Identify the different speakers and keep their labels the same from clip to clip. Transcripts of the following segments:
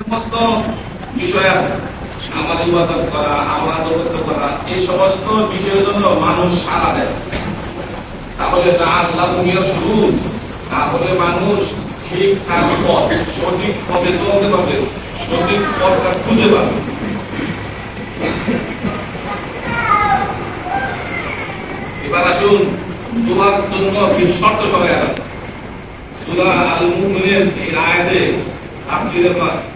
Speaker 1: সমস্ত বিষয় আছে। আমার ইবাদত করা আমার আদর্শ করা, এই সমস্ত বিষয়ের জন্য মানুষ সারা দেয়। তাহলে না আল্লাহ দুনিয়ার শুরু, তাহলে মানুষ ঠিকঠাক পথ, সঠিক পথে চলতে পারবে, সঠিক পথটা খুঁজে পাবে। এবার আসুন তোমার জন্য শর্ত সবাই আছে। সুরা আল মুমিনের এই আয়াতে তাফসীরের বা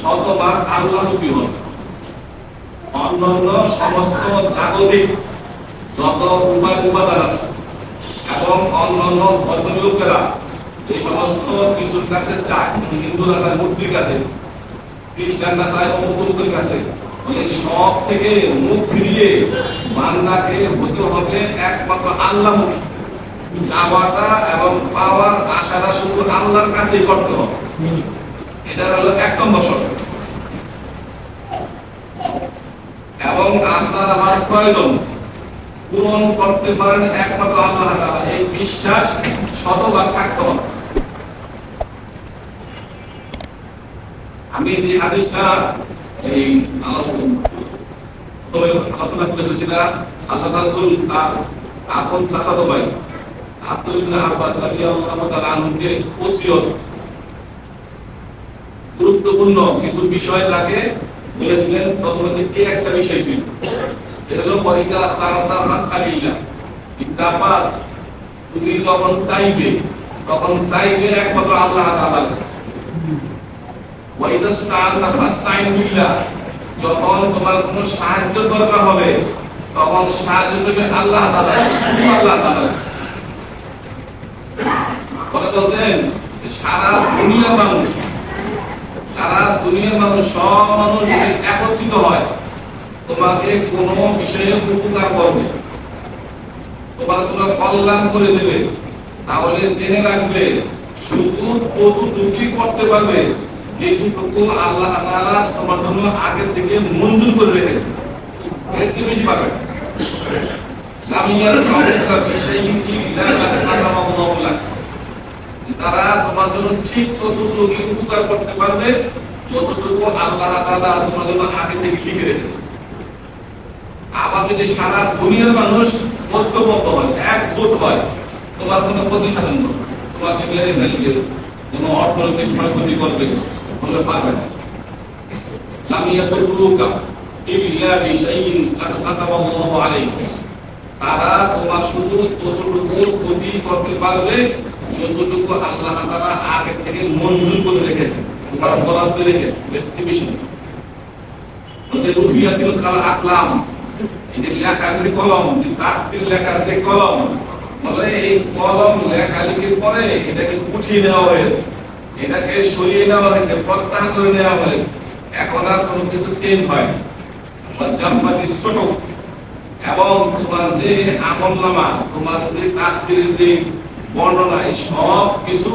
Speaker 1: শতবার আল্লাহ রূপী হবে অন্যান্য সমস্ত জাগতিক যত উপায় উপাদান আছে এবং অন্যান্য ধর্মের লোকেরা এই সমস্ত কিছুর কাছে চায় হিন্দুরা চায় মূর্তির কাছে খ্রিস্টানরা চায় অমুকের কাছে সব থেকে মুখ ফিরিয়ে বান্দাকে হতে হবে একমাত্র আল্লাহমুখী চাওয়াটা এবং পাওয়ার, আশাটা শুধু আল্লাহর কাছেই করতে হবে। এটা হলো এক নম্বর শর্ত। এবং আপনার আমার প্রয়োজন, পূরণ করতে পারেন একমাত্র আল্লাহ এই বিশ্বাস শতভাগ থাকতে আমি যে হাদিসটা এই আলোচনা করে এসেছিলাম আল্লাহ রাসূল তার আপন চাচাতো ভাই আব্দুল্লাহ আব্বাস রাদিয়াল্লাহু তাআলা আনহুকে ওসিয়ত গুরুত্বপূর্ণ কিছু বিষয় তাকে বলেছিলেন তখন মধ্যে একটা বিষয় ছিল। তোমার কোনো সাহায্য দরকার হবে, তখন সাহায্য আল্লাহ আল্লাহ তাআলা বলছেন সারা দুনিয়ার মানুষ সারা দুনিয়ার মানুষ, সব মানুষ যদি একত্রিত হয়, তোমাকে কোনো বিষয়ে উপকার করবে তোমার তোমার কল্যাণ করে দেবে। তাহলে জেনে রাখবে, শুধু কতটুকুই করতে পারবে, যেটুকু আল্লাহ তোমার জন্য আগে থেকে মঞ্জুর করে রেখেছে। এর চেয়ে বেশি পারবে না। লাম ইয়ারফাউকা ইল্লা কাদ লাক তারা তোমার জন্য ঠিক ততটুকু উপকার করতে পারবে, যতটুকু আল্লাহ তাআলা তোমার জন্য আগে থেকে লিখে রেখেছে। আবার যদি সারা দুনিয়ার মানুষ ঐক্যবদ্ধ হয়, একজোট হয়, তোমার কোনো ক্ষতি সাধন করবে। তোমাকে মেরে কোনো অর্থনৈতিক ক্ষয়ক্ষতি করবে বলতে পারবে না। তারা তোমার শুধু ক্ষতি করতে পারবে যতটুকু আল্লাহ তাআলা আগে থেকে মঞ্জুর করে রেখেছে তোমার বরাদ্দ রেখেছে এটাকে সরিয়ে নেওয়া হয়েছে এখন আর কোনো কিছু চেঞ্জ হয় ছোট। এবং তোমার যে আমল নামা তোমার যে তাকবীর বর্ণনা সব কিছু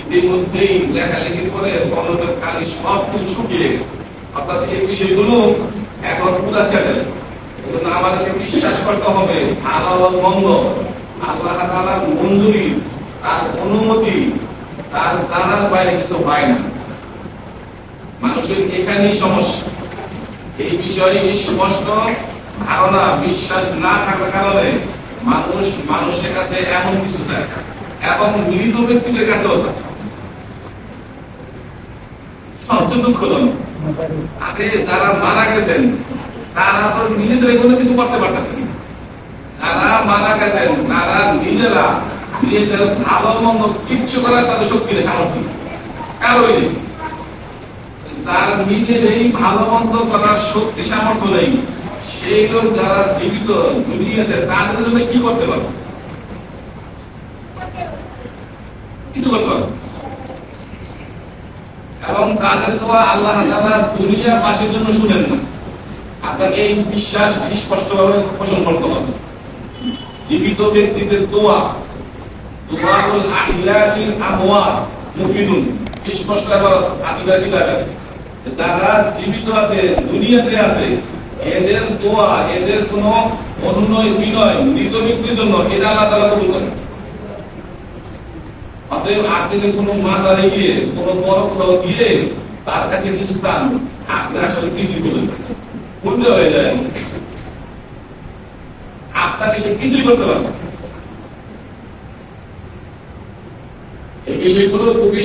Speaker 1: ইতিমধ্যেই লেখালেখি করে বর্ণনার কালি সব কিছু শুকিয়ে গেছে। অর্থাৎ এই বিষয়গুলো এখন পুরা সেটেল আমাদেরকে বিশ্বাস করতে হবে, ভালো এবং আল্লাহ তাআলার মঞ্জুরি, তার অনুমতি, তার জানার বাইরে কিছু হয় না। মানুষের এখানেই সমস্যা। এই বিষয়ে স্পষ্ট ধারণা, বিশ্বাস না থাকার কারণে মানুষ, মানুষের কাছে এমন কিছু চায় এবং মৃত ব্যক্তিদের কাছেও তারা তারা ভালো মন্দ করার শক্তি নেই। সামর্থ্য নেই। যার নিজের এই ভালো মন্দ করার শক্তি সামর্থ্য নেই সেই লোক যারা জীবিত দুনিয়াছে তাদের জন্য কি করতে পারবে? কিছু করতে পারবে। এবং তাদের দোয়া আল্লাহ জন্য শুনেন না। আপনাকে এই বিশ্বাস স্পষ্টভাবে পোষণ করতে হবে। জীবিত ব্যক্তিদের দোয়া মুফিদুন। স্পষ্ট আকিদা জীবিত আছে, দুনিয়াতে আছে এদের দোয়া, এদের কোনো অনুনয় বিনয়, মৃত ব্যক্তির জন্য এটা আল্লাহ তাআলা কবুল করেন অতএব আপনি কোনো মাজারে গিয়ে গিয়ে তার কাছে কিছু আপনি আসলে কিছুই করবেন। উল্টো হয়ে যায় আপনাকে সে কিছুই করতে পারবে। এই বিষয়গুলো খুবই